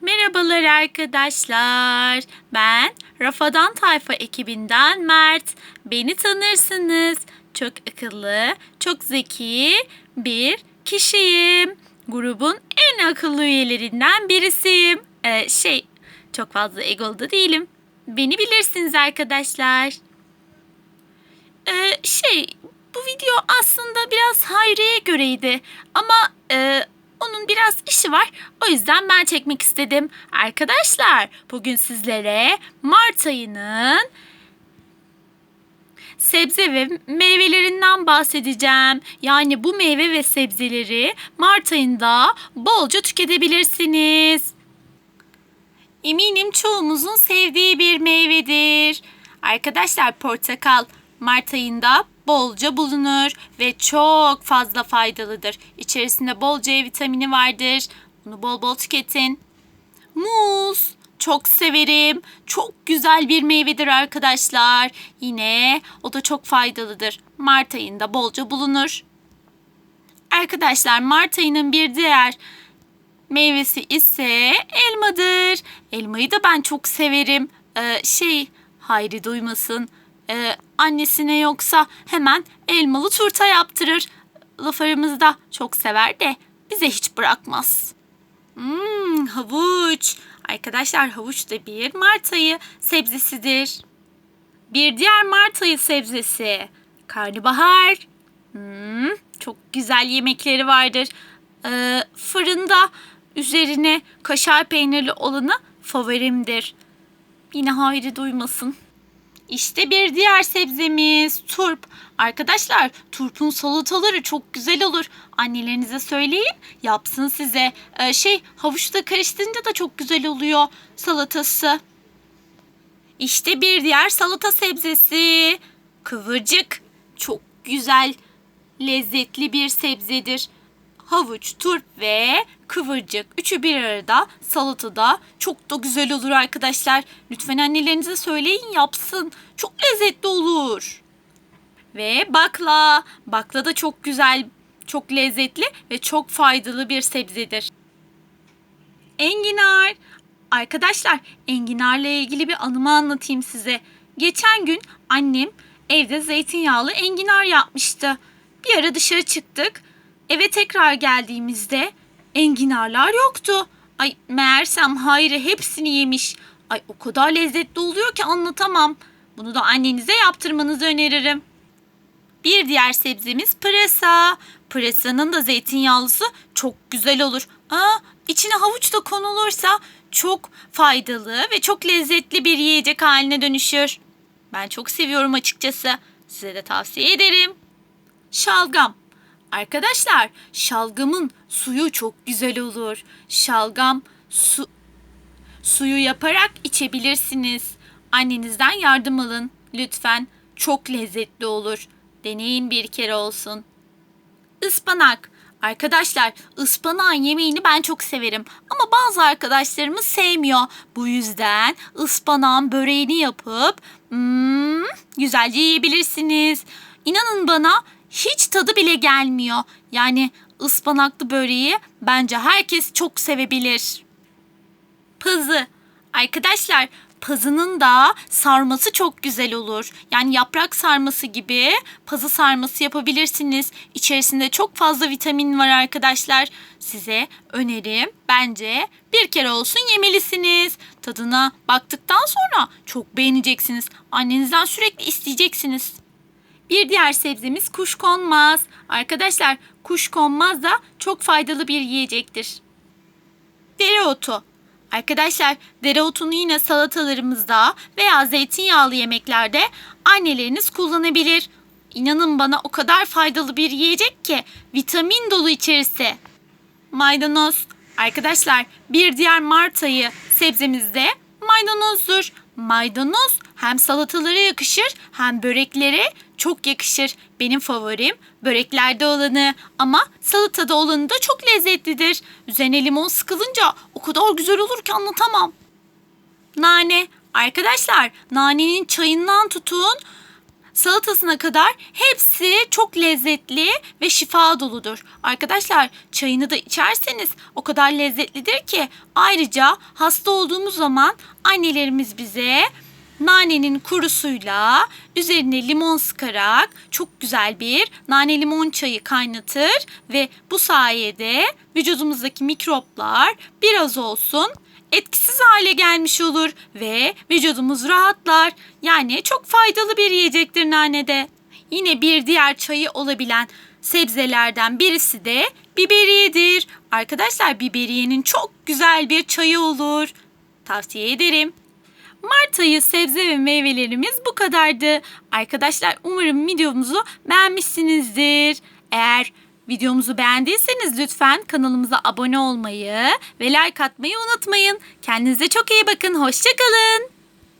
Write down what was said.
Merhabalar arkadaşlar. Ben Rafadan Tayfa ekibinden Mert. Beni tanırsınız. Çok akıllı, çok zeki bir kişiyim. Grubun en akıllı üyelerinden birisiyim. Ee, şey, çok fazla egolu da değilim. Beni bilirsiniz arkadaşlar. Ee, şey, bu video aslında biraz Hayri'ye göreydi. Ama e, onun biraz işi var. O yüzden ben çekmek istedim. Arkadaşlar bugün sizlere Mart ayının sebze ve meyvelerinden bahsedeceğim. Yani bu meyve ve sebzeleri Mart ayında bolca tüketebilirsiniz. Eminim çoğumuzun sevdiği bir meyvedir. Arkadaşlar portakal Mart ayında bolca bulunur ve çok fazla faydalıdır. İçerisinde bol C vitamini vardır. Bunu bol bol tüketin. Muz çok severim. Çok güzel bir meyvedir arkadaşlar. Yine o da çok faydalıdır. Mart ayında bolca bulunur. Arkadaşlar Mart ayının bir diğer meyvesi ise elmadır. Elmayı da ben çok severim. Ee, şey Hayri duymasın. Ee, annesine yoksa hemen elmalı turta yaptırır. Laf aramızda çok sever de bize hiç bırakmaz. Hmm, havuç. Arkadaşlar havuç da bir Mart ayı sebzesidir. Bir diğer Mart ayı sebzesi karnabahar. Hmm, çok güzel yemekleri vardır. Ee, fırında üzerine kaşar peynirli olanı favorimdir. Yine Hayri duymasın. İşte bir diğer sebzemiz turp. Arkadaşlar turpun salataları çok güzel olur. Annelerinize söyleyin yapsın size. Ee, şey havuçta karıştırınca da çok güzel oluyor salatası. İşte bir diğer salata sebzesi. Kıvırcık. Çok güzel, lezzetli bir sebzedir. Havuç, turp ve kıvırcık. Üçü bir arada salatada çok da güzel olur arkadaşlar. Lütfen annelerinize söyleyin yapsın. Çok lezzetli olur. Ve bakla. Bakla da çok güzel, çok lezzetli ve çok faydalı bir sebzedir. Enginar. Arkadaşlar enginarla ilgili bir anımı anlatayım size. Geçen gün annem evde zeytinyağlı enginar yapmıştı. Bir ara dışarı çıktık. Eve tekrar geldiğimizde enginarlar yoktu. Ay meğersem Hayri hepsini yemiş. Ay o kadar lezzetli oluyor ki anlatamam. Bunu da annenize yaptırmanızı öneririm. Bir diğer sebzemiz pırasa. Pırasanın da zeytinyağlısı çok güzel olur. Aa, içine havuç da konulursa çok faydalı ve çok lezzetli bir yiyecek haline dönüşür. Ben çok seviyorum açıkçası. Size de tavsiye ederim. Şalgam. Arkadaşlar şalgamın suyu çok güzel olur. Şalgam su suyu yaparak içebilirsiniz. Annenizden yardım alın lütfen. Çok lezzetli olur. Deneyin bir kere olsun. Ispanak. Arkadaşlar ıspanağın yemeğini ben çok severim ama bazı arkadaşlarımız sevmiyor. Bu yüzden ıspanağın böreğini yapıp hmm, güzelce yiyebilirsiniz. İnanın bana hiç tadı bile gelmiyor. Yani ıspanaklı böreği bence herkes çok sevebilir. Pazı. Arkadaşlar pazının da sarması çok güzel olur. Yani yaprak sarması gibi pazı sarması yapabilirsiniz. İçerisinde çok fazla vitamin var arkadaşlar. Size önerim bence bir kere olsun yemelisiniz. Tadına baktıktan sonra çok beğeneceksiniz. Annenizden sürekli isteyeceksiniz. Bir diğer sebzemiz kuşkonmaz. Arkadaşlar kuşkonmaz da çok faydalı bir yiyecektir. Dereotu. Arkadaşlar dereotunu yine salatalarımızda veya zeytinyağlı yemeklerde anneleriniz kullanabilir. İnanın bana o kadar faydalı bir yiyecek ki vitamin dolu içerisi. Maydanoz. Arkadaşlar bir diğer Mart ayı sebzemiz de maydanozdur. Maydanoz hem salatalara yakışır hem böreklere çok yakışır. Benim favorim böreklerde olanı ama salatada olanı da çok lezzetlidir. Üzerine limon sıkılınca o kadar güzel olur ki anlatamam. Nane. Arkadaşlar nanenin çayından tutun salatasına kadar hepsi çok lezzetli ve şifa doludur. Arkadaşlar çayını da içerseniz o kadar lezzetlidir ki ayrıca hasta olduğumuz zaman annelerimiz bize nanenin kurusuyla üzerine limon sıkarak çok güzel bir nane limon çayı kaynatır ve bu sayede vücudumuzdaki mikroplar biraz olsun etkisiz hale gelmiş olur ve vücudumuz rahatlar. Yani çok faydalı bir yiyecektir nanede. Yine bir diğer çayı olabilen sebzelerden birisi de biberiyedir. Arkadaşlar biberiyenin çok güzel bir çayı olur. Tavsiye ederim. Mart ayı sebze ve meyvelerimiz bu kadardı. Arkadaşlar umarım videomuzu beğenmişsinizdir. Eğer videomuzu beğendiyseniz lütfen kanalımıza abone olmayı ve like atmayı unutmayın. Kendinize çok iyi bakın. Hoşçakalın.